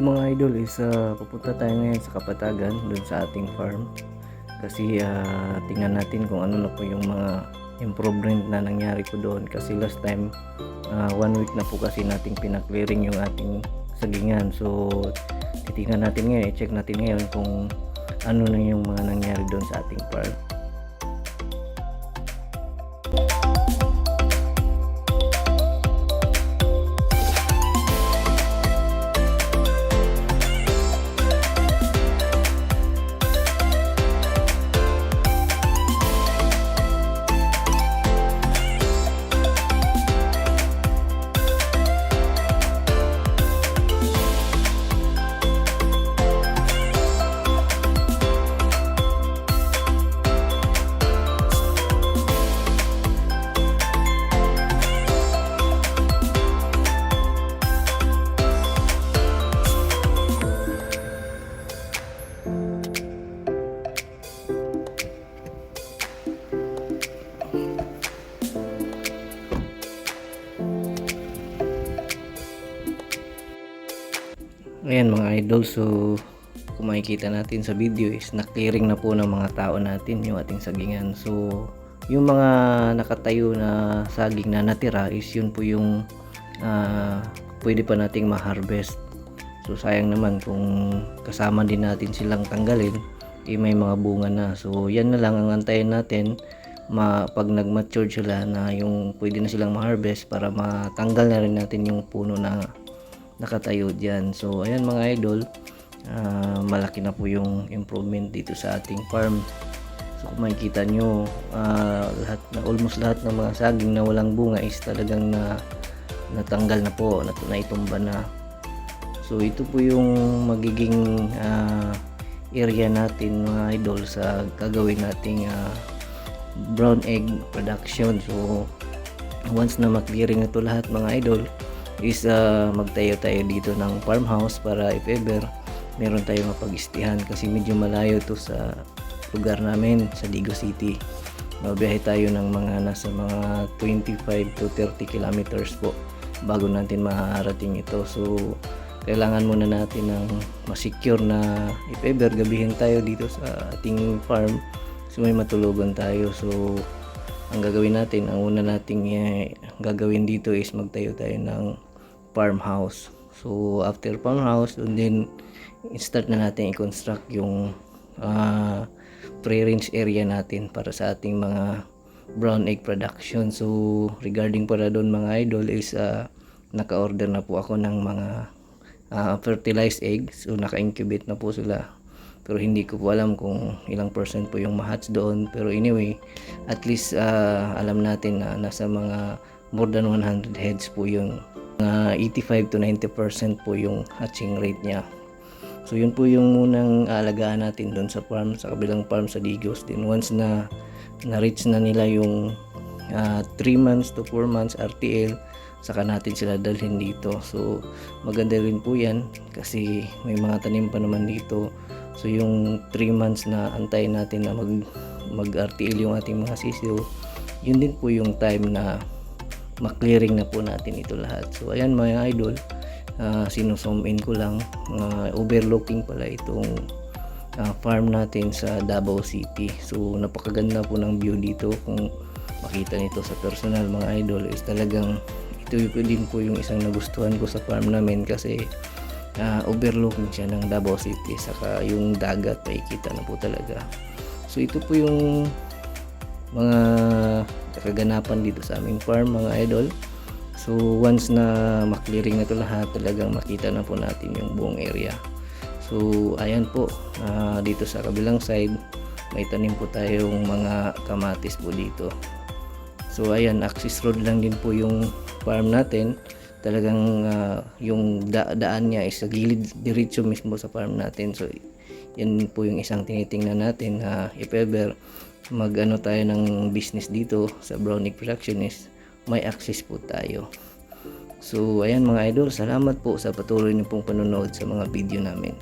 So mga idol is uh, pupunta tayo ngayon sa Kapatagan doon sa ating farm. Kasi uh, tingnan natin kung ano na po yung mga improvement na nangyari po doon. Kasi last time uh, one week na po kasi nating pinaklearing yung ating sagingan. So titingnan natin ngayon i-check natin ngayon kung ano na yung mga nangyari doon sa ating farm Ayan mga idol, so kung makikita natin sa video is na-clearing na po ng mga tao natin yung ating sagingan. So yung mga nakatayo na saging na natira is yun po yung ah, pwede pa nating ma-harvest. So sayang naman kung kasama din natin silang tanggalin, eh may mga bunga na. So yan na lang ang antayin natin ma pag nag-mature sila na yung pwede na silang ma-harvest para matanggal na rin natin yung puno na nakatayo dyan. So, ayan mga idol, ah, malaki na po yung improvement dito sa ating farm. So, kung makikita nyo, ah, lahat na, almost lahat ng mga saging na walang bunga is talagang na natanggal na po, nat naitumba na. So, ito po yung magiging ah, area natin mga idol sa gagawin nating ah, brown egg production. So, once na maklearing na to lahat mga idol, is uh, magtayo tayo dito ng farmhouse para if ever meron tayong mapag-istihan kasi medyo malayo to sa lugar namin sa Digo City. Mabiyahe tayo ng mga nasa mga 25 to 30 kilometers po bago natin maharating ito. So kailangan muna natin ng masecure na if ever gabihin tayo dito sa ating farm so may matulugan tayo. So ang gagawin natin, ang una nating eh, gagawin dito is magtayo tayo ng farmhouse. So after farmhouse, and then start na natin i-construct yung ah, pre-range area natin para sa ating mga brown egg production. So regarding para doon mga idol is ah, naka-order na po ako ng mga ah, fertilized eggs. So naka-incubate na po sila. Pero hindi ko po alam kung ilang percent po yung ma-hatch doon. Pero anyway, at least ah, alam natin na nasa mga more than 100 heads po yung mga 85 to 90% po yung hatching rate niya. So yun po yung munang alagaan natin doon sa farm, sa kabilang farm sa Digos din. Once na na-reach na nila yung 3 months to 4 months RTL, saka natin sila dalhin dito. So maganda rin po yan kasi may mga tanim pa naman dito. So yung 3 months na antayin natin na mag, mag RTL yung ating mga sisiyo, yun din po yung time na maklearing na po natin ito lahat. So ayan mga idol, uh, sinusum in ko lang, mga overlooking pala itong ah, farm natin sa Davao City. So napakaganda po ng view dito kung makita nito sa personal mga idol is talagang ito po din po yung isang nagustuhan ko sa farm namin kasi ah, overlooking siya ng Davao City saka yung dagat ay kita na po talaga. So ito po yung mga kaganapan dito sa aming farm mga idol. So once na maklearing na to lahat, talagang makita na po natin yung buong area. So ayan po, ah, dito sa kabilang side, may tanim po tayong mga kamatis po dito. So ayan, access road lang din po yung farm natin. Talagang ah, yung da- daan niya is sa gilid diretso mismo sa farm natin. So yan po yung isang tinitingnan natin na if ever mag ano tayo ng business dito sa brown egg production is may access po tayo. So ayan mga idol, salamat po sa patuloy niyo pong panonood sa mga video namin.